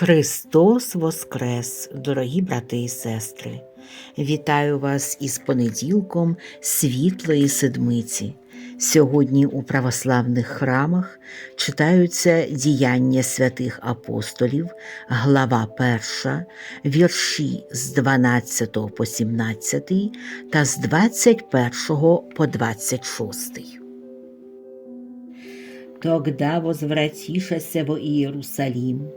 Христос Воскрес, дорогі брати і сестри! Вітаю вас із понеділком Світлої Седмиці. Сьогодні у православних храмах читаються діяння святих апостолів, глава 1, вірші з 12 по 17 та з 21 по 26. Тогда возвратишася во Иерусалим,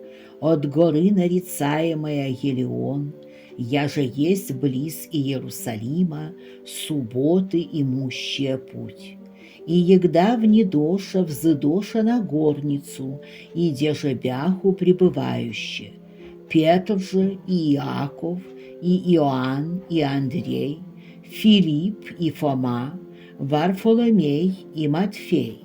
от горы нарицаемая Елеон, я же есть близ Иерусалима, субботы имущая путь. И егда внедоша взыдоша на горницу, и деже бяху пребывающе. Петр же и Иаков, и Иоанн, и Андрей, Филипп и Фома, Варфоломей и Матфей,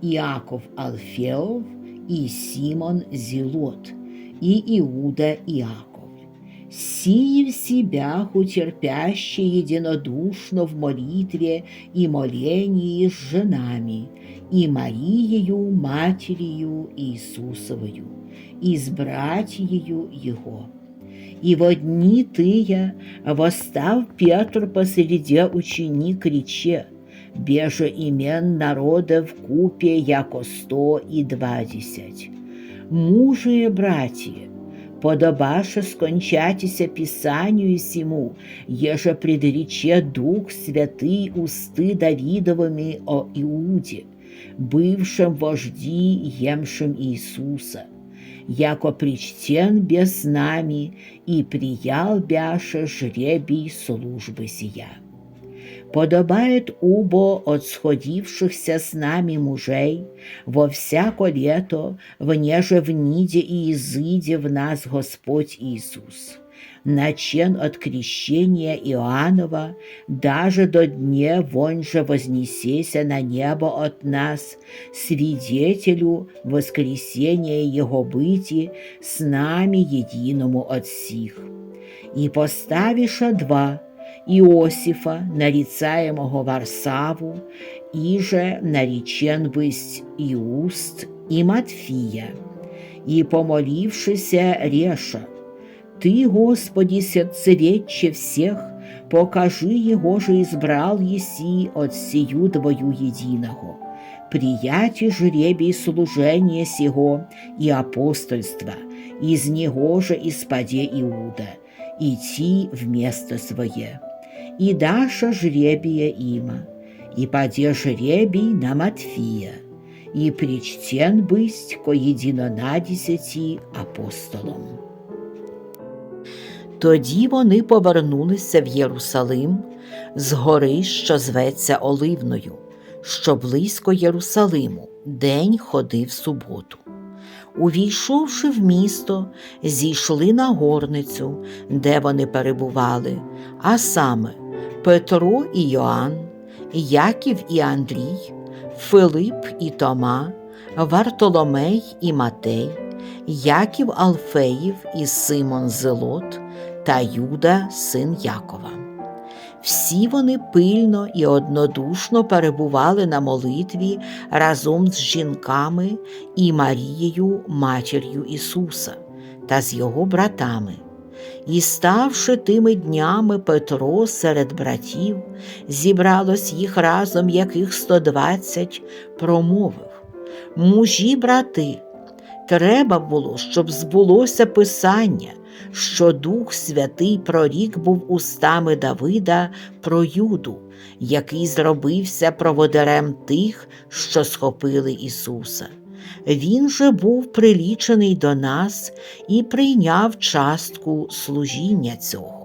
Иаков Алфеов и Симон Зелот, и Иуда Иаков. Сии в себя утерпящие единодушно в молитве и молении с женами, и Мариею, матерью Иисусовою, и с братьею Его. И во дни тыя, восстав Петр посреди ученик рече, беже имен народа в купе яко сто и двадцять. Мужие братья, подобаше скончатися Писанию сему, еже предрече Дух Святый усты Давидовыми о Иуде, бывшем вожди, емшем Иисуса, яко причтен без нами и приял бяше жребий службы сия. Подобает убо от сходившихся с нами мужей во всяко лето, внеже в ниде и изыде в нас Господь Иисус. Начен от крещения Иоаннова, даже до дне вон же вознесеся на небо от нас, свидетелю воскресения Его быти с нами единому от сих. И поставиша два – Иосифа, нарицаемого Варсаву, иже наречен бысть Иуст и Матфия, и помолившися реша, Ты, Господи, сердцеведче всех, покажи его же избрал еси от сию двою единого. Прияти жребий служения сего и апостольства, из него же испаде Иуда, идти вместо свое и Даша жребия има, и поде жребий на Матфія, і причтен бысть ко єдинонадесяті апостолом. Тоді вони повернулися в Єрусалим з гори, що зветься Оливною, що близько Єрусалиму, день ходив суботу. Увійшовши в місто, зійшли на горницю, де вони перебували, а саме Петро і Йоанн, Яків і Андрій, Филип і Тома, Вартоломей і Матей, Яків Алфеїв і Симон Зелот та Юда, син Якова. Всі вони пильно і однодушно перебували на молитві разом з жінками і Марією, матір'ю Ісуса, та з його братами. І, ставши тими днями Петро серед братів, зібралось їх разом яких сто двадцять, промовив Мужі, брати, треба було, щоб збулося Писання, що Дух Святий прорік був устами Давида про Юду, який зробився проводарем тих, що схопили Ісуса. Він же був прилічений до нас і прийняв частку служіння цього.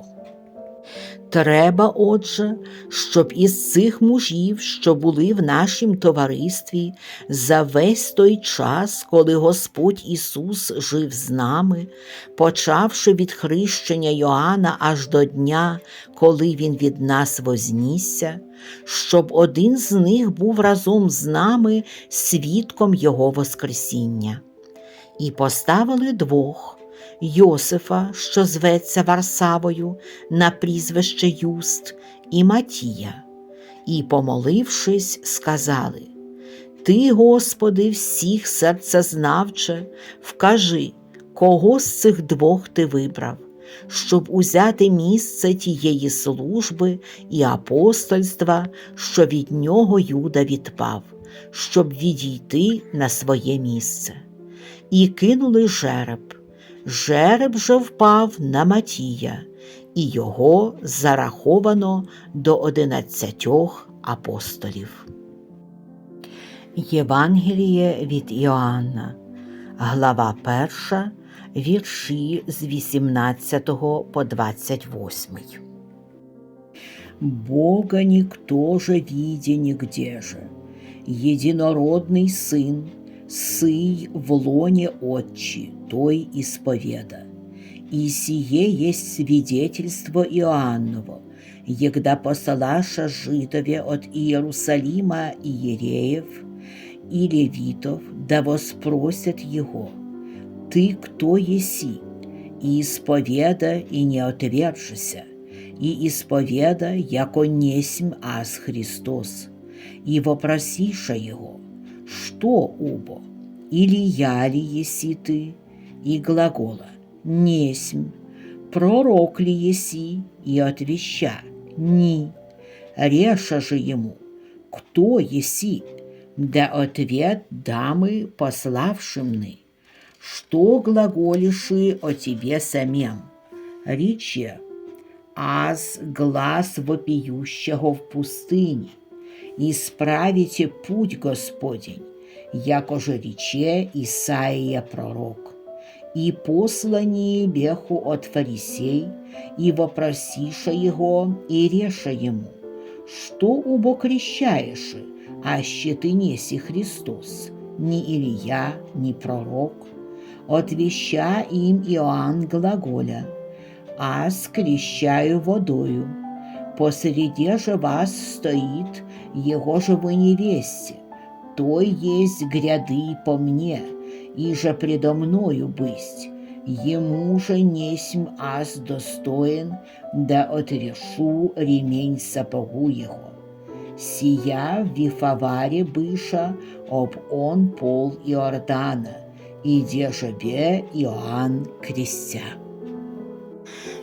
Треба, отже, щоб із цих мужів, що були в нашім товаристві, за весь той час, коли Господь Ісус жив з нами, почавши від хрещення Йоанна аж до дня, коли Він від нас вознісся, щоб один з них був разом з нами свідком Його Воскресіння. І поставили двох. Йосифа, що зветься Варсавою, на прізвище Юст, і Матія, і, помолившись, сказали Ти, Господи, всіх серцезнавче, вкажи, кого з цих двох ти вибрав, щоб узяти місце тієї служби і апостольства, що від нього Юда відпав, щоб відійти на своє місце. І кинули жереб. Жереб же впав на Матія, і його зараховано до одинадцятьох апостолів. Євангеліє від Іоанна, глава 1, вірші з 18 по 28. Бога никто же виде нигде же, единородный Сын, Сый в лоне Отчи, той исповеда. И сие есть свидетельство Иоанново, егда посылаша жидове от Иерусалима иереев и левитов, да воспросят его, «Ты кто еси?» И исповеда, и не отвержися, и исповеда, яко несмь аз Христос, и вопросиша его, «Что, убо? Или я ли еси ты?» И глагола, «Несмь, пророк ли еси?» И отвеща, «Ни». Реша же ему, «Кто еси?» Да ответ дамы, пославшимны, «Что глаголиши о тебе самем?» Рече, «Аз глаз вопиющего в пустыне, исправите путь Господень, яко же рече Исаия пророк. И послание беху от фарисей, и вопросиша его, и реша ему, что убо крещаешь, аще ты неси Христос, ни Илья, ни пророк, отвеща им Иоанн глаголя, а скрещаю водою. Посреди же вас стоит его же вы невесте, той есть гряды по мне, и же предо мною бысть. Ему же несмь аз достоин, да отрешу ремень сапогу его. Сия в Вифаваре быша, об он пол Иордана, і де живе Іоанн Крістя.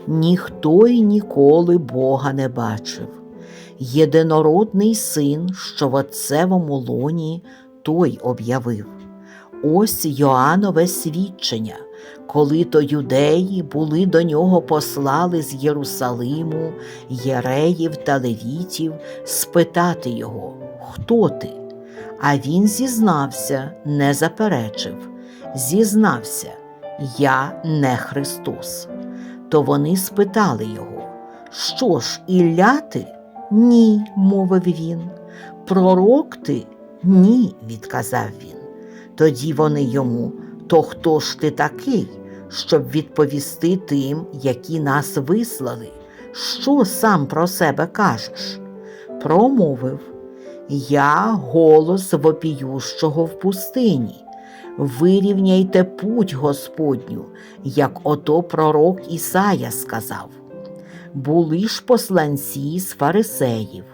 Ніхто й ніколи Бога не бачив. Єдинородний син, що в отцевому лоні той об'явив. Ось Йоанове свідчення, коли то юдеї були до нього послали з Єрусалиму, єреїв та левітів спитати його, хто ти? А він зізнався, не заперечив, зізнався, я не Христос. То вони спитали його, що ж, Ілля ти? Ні, мовив він. Пророк ти? Ні, відказав він. Тоді вони йому, то хто ж ти такий, щоб відповісти тим, які нас вислали? Що сам про себе кажеш? Промовив Я голос вопіющого в пустині. Вирівняйте путь Господню, як ото пророк Ісая сказав. Були ж посланці з фарисеїв.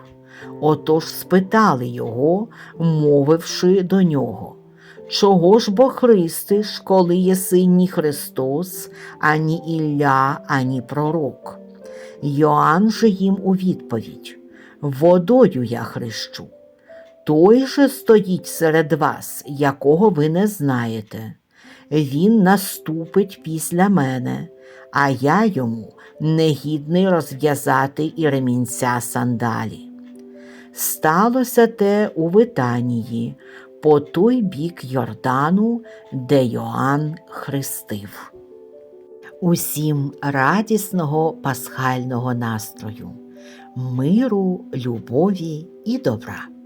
Отож спитали його, мовивши до нього. Чого ж бо христиш, коли єси ні Христос, ані Ілля, ані пророк? Йоанн же їм у відповідь Водою я хрещу. Той же стоїть серед вас, якого ви не знаєте. Він наступить після мене, а я йому негідний розв'язати і ремінця сандалі. Сталося те у Витанії, по той бік Йордану, де Йоанн хрестив. Усім радісного пасхального настрою, миру, любові і добра.